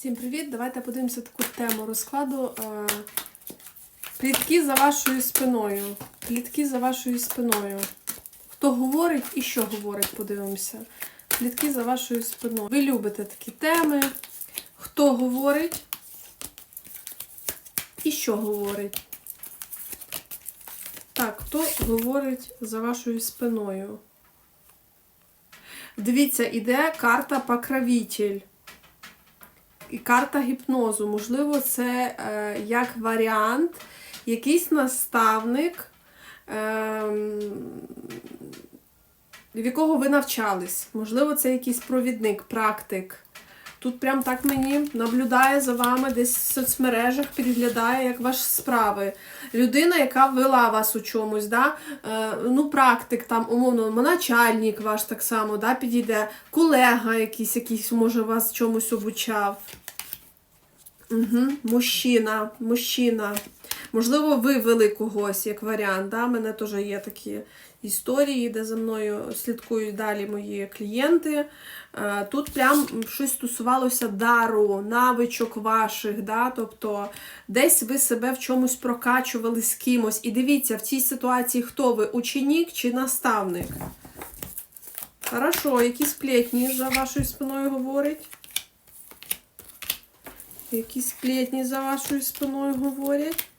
Всім привіт! Давайте подивимося таку тему розкладу. е, Плітки за вашою спиною. Плітки за вашою спиною. Хто говорить і що говорить, подивимося. Плітки за вашою спиною. Ви любите такі теми. Хто говорить і що говорить. Так, хто говорить за вашою спиною? Дивіться, іде карта покровитель і карта гіпнозу. Можливо, це е, як варіант, якийсь наставник, е, в якого ви навчались. Можливо, це якийсь провідник, практик. Тут прям так мені наблюдає за вами десь в соцмережах, підглядає, як ваші справи. Людина, яка ввела вас у чомусь, да? е, ну, практик, там, умовно, начальник ваш так само да, підійде, колега якийсь, якийсь, може, вас чомусь обучав. Угу. Мужчина, мужчина. Можливо, ви вели когось як варіант. Да? У мене теж є такі історії, де за мною слідкують далі мої клієнти. Е, Тут прям щось стосувалося дару, навичок ваших. Да? Тобто десь ви себе в чомусь прокачували з кимось. І дивіться, в цій ситуації хто ви? Ученик чи наставник? Хорошо, які сплетні за вашою спиною говорять? Які сплетні за вашою спиною говорять?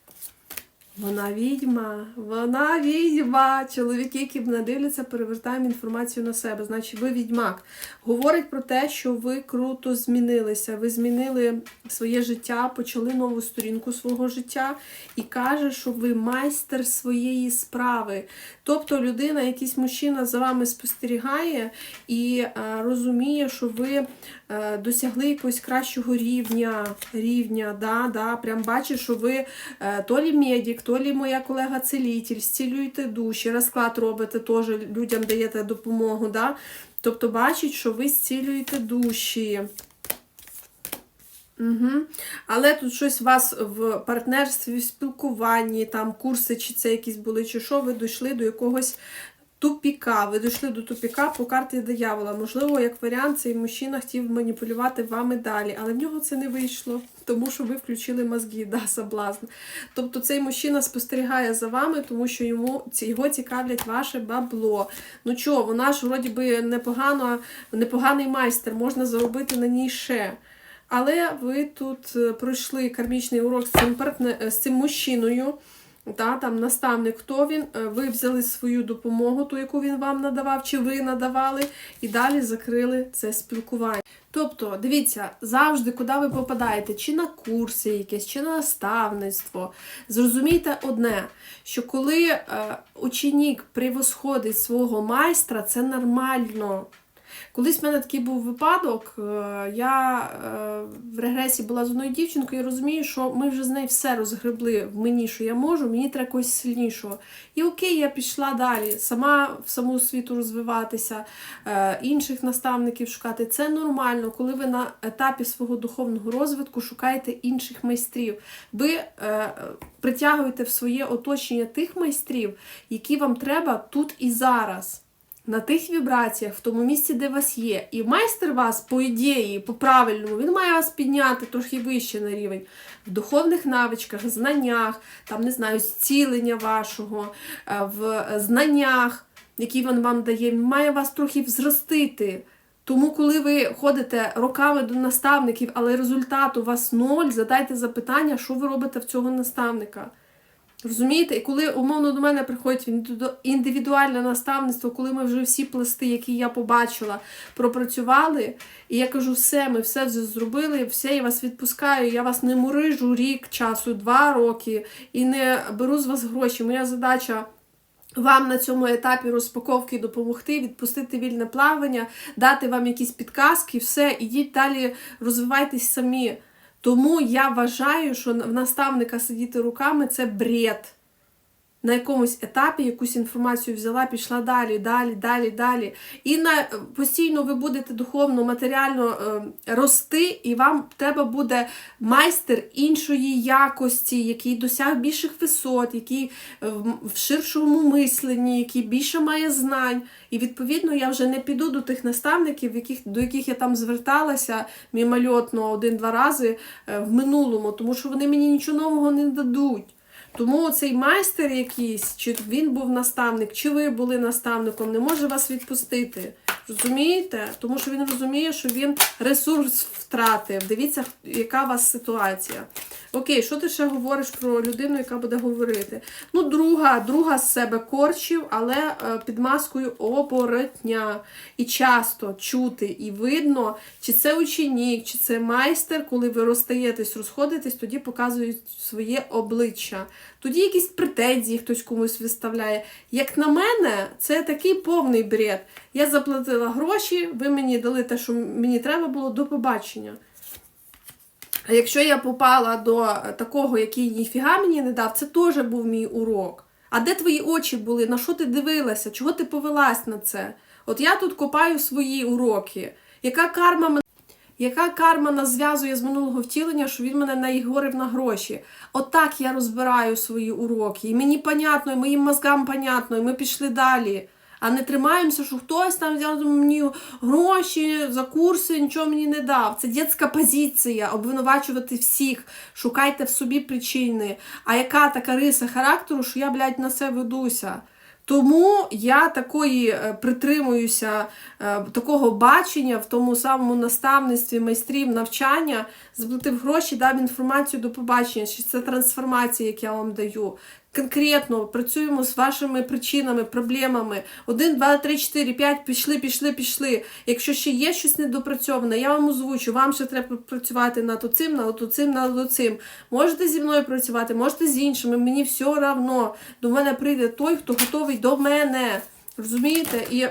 Вона відьма, вона відьма. Чоловіки, які б не дивляться, перевертаємо інформацію на себе. Значить, ви відьмак. Говорить про те, що ви круто змінилися. Ви змінили своє життя, почали нову сторінку свого життя і каже, що ви майстер своєї справи. Тобто людина, якийсь мужчина за вами спостерігає і е, розуміє, що ви е, досягли якогось кращого рівня, рівня, да, да, прям бачить, що ви е, то лі медик, то лі моя колега целітель, зцілюйте душі, розклад робите, теж людям даєте допомогу. Да? Тобто бачить, що ви зцілюєте душі. Угу. Але тут щось у вас в партнерстві, в спілкуванні, там курси, чи це якісь були, чи що, ви дійшли до якогось тупіка. Ви дійшли до тупіка по карті диявола. Можливо, як варіант, цей мужчина хотів маніпулювати вами далі, але в нього це не вийшло, тому що ви включили мозги, да, соблазн. Тобто цей мужчина спостерігає за вами, тому що йому його цікавлять ваше бабло. Ну чого, вона ж вроді би непогано, непоганий майстер, можна заробити на ній ще. Але ви тут е, пройшли кармічний урок з цим партне... з цим мужчиною. Та, там наставник, хто він, е, ви взяли свою допомогу, ту, яку він вам надавав, чи ви надавали, і далі закрили це спілкування. Тобто, дивіться, завжди, куди ви попадаєте, чи на курси якесь, чи на наставництво, зрозумійте одне, що коли е, ученик превосходить свого майстра, це нормально. Колись в мене такий був випадок. е, Я е, в регресі була з одною дівчинкою і розумію, що ми вже з нею все розгребли в мені, що я можу, мені треба когось сильнішого. І окей, я пішла далі, сама в саму світу розвиватися, е, інших наставників шукати. Це нормально, коли ви на етапі свого духовного розвитку шукаєте інших майстрів. Ви притягуєте в своє оточення тих майстрів, які вам треба тут і зараз на тих вібраціях, в тому місці, де вас є. І майстер вас, по ідеї, по правильному, він має вас підняти трохи вище на рівень в духовних навичках, знаннях, там, не знаю, зцілення вашого, е, в знаннях, які він вам дає, він має вас трохи взростити. Тому, коли ви ходите роками до наставників, але результат у вас ноль, задайте запитання, що ви робите в цього наставника. Розумієте? І коли умовно до мене приходить індивідуальне наставництво, коли ми вже всі пласти, які я побачила, пропрацювали, і я кажу, все, ми все вже зробили, все, я вас відпускаю, я вас не мурижу рік часу, два роки і не беру з вас гроші. Моя задача. Вам на цьому етапі розпаковки допомогти, відпустити вільне плавання, дати вам якісь підказки, все, ідіть далі, розвивайтесь самі. Тому я вважаю, що в наставника сидіти руками це бред. На якомусь етапі якусь інформацію взяла, пішла далі, далі, далі, далі. І на постійно ви будете духовно, матеріально е, рости, і вам треба буде майстер іншої якості, який досяг більших висот, який е, в- ширшому мисленні, який більше має знань. І відповідно я вже не піду до тих наставників, яких, до яких я там зверталася мімольотно один-два рази е, в минулому, тому що вони мені нічого нового не дадуть. Тому цей майстер якийсь, чи він був наставник, чи ви були наставником, не може вас відпустити. Розумієте? Тому що він розуміє, що він ресурс втратив. Дивіться, яка у вас ситуація. Окей, що ти ще говориш про людину, яка буде говорити? Ну, друга, друга з себе корчів, але е, під маскою оборотня. І часто чути і видно, чи це ученік, чи це майстер, коли ви розстаєтесь, розходитесь, тоді показують своє обличчя. Тоді якісь претензії хтось комусь виставляє. Як на мене, це такий повний бред. Я заплатила гроші, ви мені дали те, що мені треба було, до побачення. Якщо я попала до такого, який ніфіга мені не дав, це теж був мій урок. А де твої очі були? На що ти дивилася? Чого ти повелась на це? От я тут копаю свої уроки. Яка карма мене? Яка карма нас зв'язує з минулого втілення, що він мене наігорив на гроші? Отак я розбираю свої уроки. І мені понятно, і моїм мозгам понятно, і ми пішли далі. А не тримаємося, що хтось там взяв мені гроші за курси, нічого мені не дав. Це дитяча позиція, обвинувачувати всіх, шукайте в собі причини. А яка така риса характеру, що я, блядь, на це ведуся? Тому я такої е, притримуюся е, такого бачення в тому самому наставництві майстрів навчання, заплатив гроші, дав інформацію до побачення, чи це трансформація, як я вам даю. Конкретно працюємо з вашими причинами, проблемами. Один, два, три, чотири, п'ять, пішли, пішли, пішли. Якщо ще є щось недопрацьоване, я вам озвучу, вам ще треба працювати над оцим, над оцим, над оцим. Можете зі мною працювати, можете з іншими, мені все равно. До мене прийде той, хто готовий до мене. Розумієте? І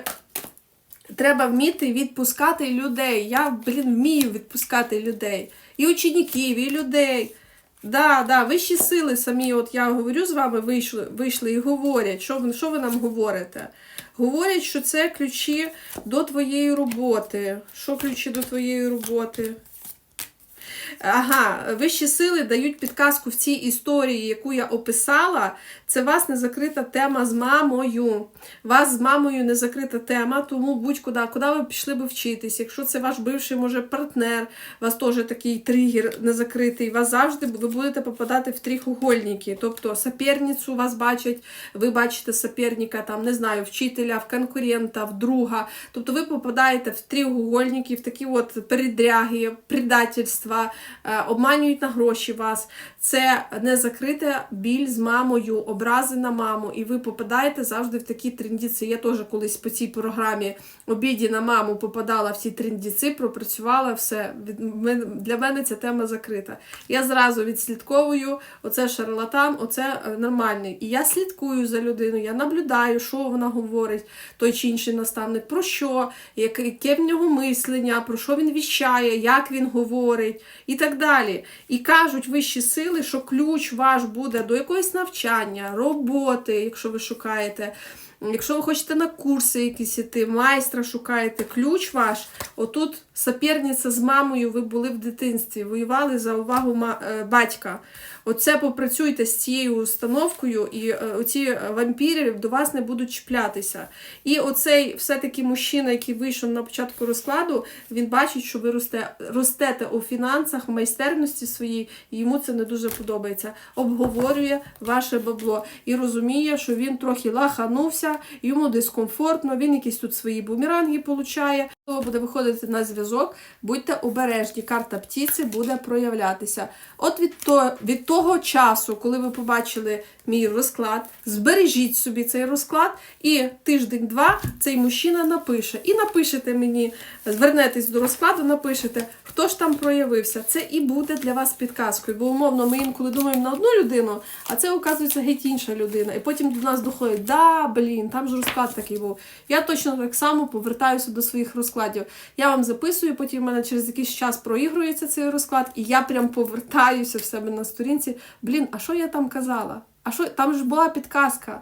треба вміти відпускати людей. Я, блін, вмію відпускати людей. І учніків, і людей. Да, да, вищі сили самі, от я говорю з вами, вийшли, вийшли і говорять, що що ви нам говорите? Говорять, що це ключі до твоєї роботи. Що ключі до твоєї роботи? Ага, вищі сили дають підказку в цій історії, яку я описала. Це вас не закрита тема з мамою. Вас з мамою не закрита тема, тому будь-куди, куди ви пішли би вчитись. Якщо це ваш бивший, може, партнер, у вас теж такий тригер не закритий, вас завжди ви будете попадати в трихугольники. Тобто соперницю вас бачать, ви бачите соперника, там, не знаю, вчителя, в конкурента, в друга. Тобто ви попадаєте в трихугольники, в такі от передряги, предательства, обманюють на гроші вас. Це не закрита біль з мамою, образи на маму, і ви попадаєте завжди в такі трендіці. Я теж колись по цій програмі обіді на маму попадала в ці трендіці, пропрацювала все. Для мене ця тема закрита. Я зразу відслідковую, оце шарлатан, оце е, нормальний. І я слідкую за людиною, я наблюдаю, що вона говорить, той чи інший наставник, про що, яке в нього мислення, про що він віщає, як він говорить і так далі. І кажуть вищі сили, що ключ ваш буде до якогось навчання, роботи, якщо ви шукаєте. Якщо ви хочете на курси якісь іти, майстра шукаєте, ключ ваш, отут соперниця з мамою, ви були в дитинстві, воювали за увагу е, батька. Оце попрацюйте з цією установкою, і е, оці вампіри до вас не будуть чіплятися. І оцей все-таки мужчина, який вийшов на початку розкладу, він бачить, що ви росте, ростете у фінансах, в майстерності своїй, йому це не дуже подобається. Обговорює ваше бабло і розуміє, що він трохи лаханувся, йому дискомфортно, він якісь тут свої бумеранги получає. Хто буде виходити на зв'язок, будьте обережні, карта птиці буде проявлятися. От від, то, від того часу, коли ви побачили мій розклад, збережіть собі цей розклад, і тиждень-два цей мужчина напише. І напишете мені, звернетесь до розкладу, напишете, хто ж там проявився. Це і буде для вас підказкою. Бо умовно ми інколи думаємо на одну людину, а це оказується геть інша людина. І потім до нас доходить, да, блін, там ж розклад такий був. Я точно так само повертаюся до своїх розкладів. Я вам записую, потім в мене через якийсь час проігрується цей розклад, і я прям повертаюся в себе на сторінці. Блін, а що я там казала? А що там ж була підказка?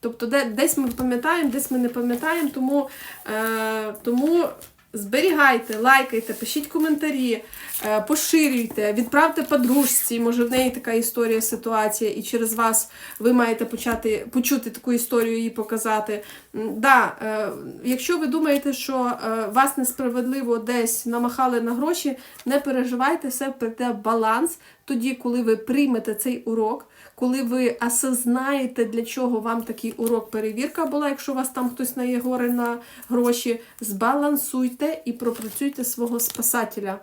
Тобто, де, десь ми пам'ятаємо, десь ми не пам'ятаємо, тому, е, тому зберігайте, лайкайте, пишіть коментарі, е, поширюйте, відправте подружці, може в неї така історія, ситуація, і через вас ви маєте почати почути таку історію і показати. Да, е, якщо ви думаєте, що е, вас несправедливо десь намахали на гроші, не переживайте, все прийде в баланс тоді, коли ви приймете цей урок коли ви осознаєте, для чого вам такий урок перевірка була, якщо у вас там хтось наєгорив на гроші, збалансуйте і пропрацюйте свого спасателя.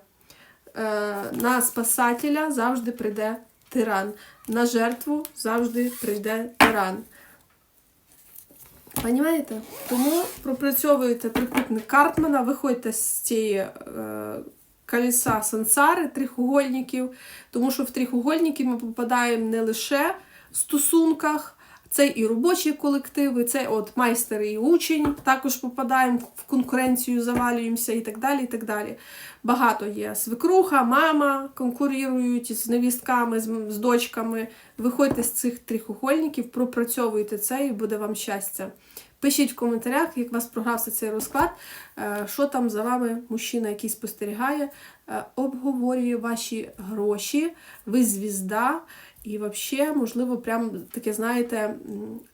Е, на спасателя завжди прийде тиран. На жертву завжди прийде тиран. Понімаєте? Тому пропрацьовуйте трикутник Картмана, виходьте з цієї е, колеса сансари, трихугольників, тому що в трихугольники ми попадаємо не лише в стосунках, це і робочі колективи, це от майстер і учень, також попадаємо в конкуренцію, завалюємося і так далі. і так далі. Багато є. Свекруха, мама конкурують з невістками, з, дочками. Виходьте з цих трихугольників, пропрацьовуйте це і буде вам щастя. Пишіть в коментарях, як вас програвся цей розклад, е, що там за вами мужчина, який спостерігає, е, обговорює ваші гроші, ви звізда, і взагалі, можливо, прям таке, знаєте,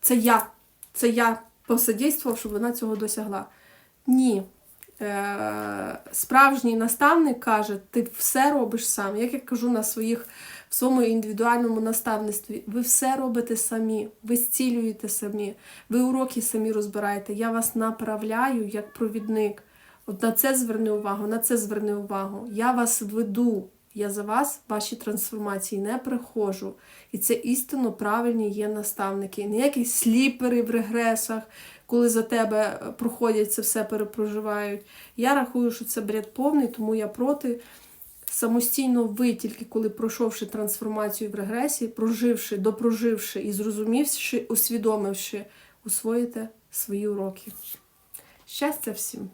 це я. Це я посодействував, щоб вона цього досягла. Ні. Е, Справжній наставник каже, ти все робиш сам. Як я кажу на своїх в своєму індивідуальному наставництві, ви все робите самі, ви зцілюєте самі, ви уроки самі розбираєте. Я вас направляю як провідник. От на це зверни увагу, на це зверни увагу. Я вас веду. Я за вас ваші трансформації не приходжу. І це істинно правильні є наставники. Ніякі сліпери в регресах, коли за тебе е, проходять це все перепроживають. Я рахую, що це бред повний, тому я проти. Самостійно ви, тільки коли пройшовши трансформацію в регресії, проживши, допроживши і зрозумівши, усвідомивши, усвоїте свої уроки. Щастя всім!